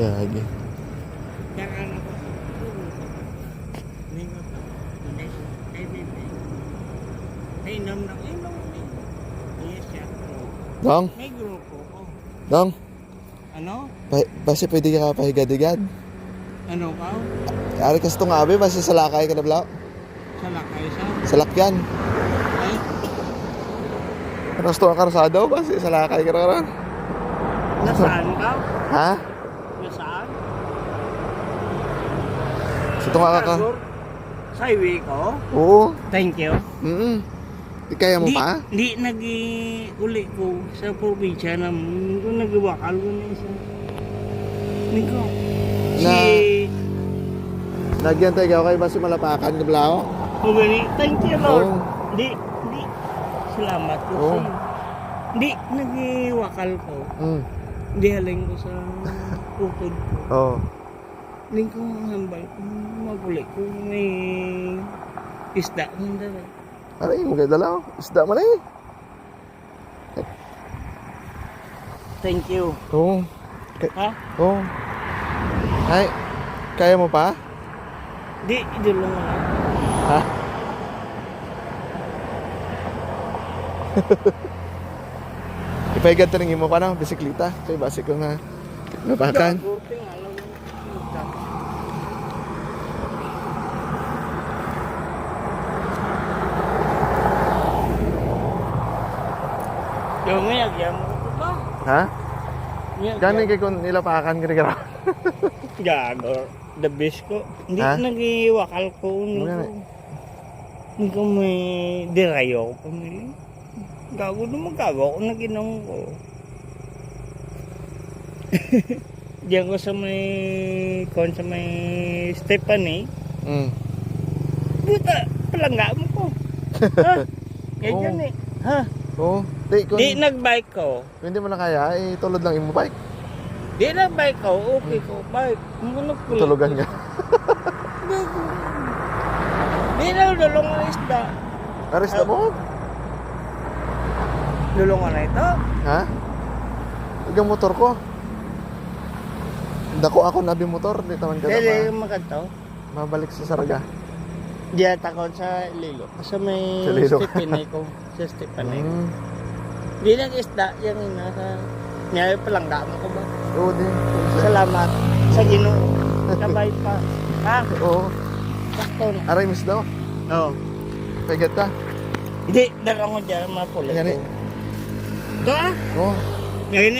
Gagi. Kaya ano ko. Hindi ko pa. Hindi. Ay, bebe. Ay, inom na. Inom na. Yes, siya. Dong, May grupo ko. dong. Ano? Pa basi pwede ka pahigadigad. Ano ka? Ari kas to nga abe, basi sa lakay ka na bla. Sa lakay sa? Sa lakyan. Ay, Ano to ang karsado, basi sa lakay ka na karon. nasaan ka? Ha? Nasaan? Sa to nga ka. Tagor? Sa highway ko? Oo. Thank you. Mm. Di kaya mo Di, pa? di nag-uli ko sa probinsya na ko nag-wakal ko na isa. Hindi ko. Si... Na- Nagyan tayo kay basi malapakan ka bla. Oh, gani. Thank you, Lord. Oo. Di, di. Salamat ko Oo. sa'yo. Di, nag-wakal ko. Mm. Di haling ko sa ukod ko. Oo. Hindi ko hambal ko. Maguli ko. May isda ko dala. Aray, mo kay dala. Isda mo na eh. Thank you. Oo. Ha? Oo. Ay, kaya mo pa? Di, mo lang. Ha? Ipahigad tanongin mo pa na, bisikleta. Kaya basi ko nga napakan. Nga. Yung ngayag yan mo ito ba? Ha? Gani kay kung nilapakan ka rin Gago. The best ko. Hindi Ha? ko nag-iwakal ko. Hindi ko. na- Hindi ko may dirayo ko pamili. Gago naman gago ako nag-inom ko. Diyan ko sa may kon sa may Stephanie. Mm. Buta, palangga mo ko. ha? Ganyan Oo. eh. Ha? Oo. Di, kung, Di nagbike ko. kung hindi mo na kaya, eh, tulad lang imo bike. Di nagbike ko. Okay ko. Bike. Ano ko? Tulugan ka. Di na lulong ang isda. Aris na mo? Lulungan na ito. Ha? Igang motor ko. Dako ako nabi motor, di taman ka Dili na ma- mabalik sa Saraga. Di takot sa lilo. Sa may Sa lilo. Ko. Sa Stephanie. Mm. Di nag-isda. Yan yung nasa... Ngayon palangga mo ko ba? Oo din. Salamat sa ginoo. Sabay pa. Ha? Oo. Sakto na. Aray, miss daw. Oo. Pagat ka. Hindi, dala ko dyan mga pulit. Gani. Ito ah. Oo. Ngayon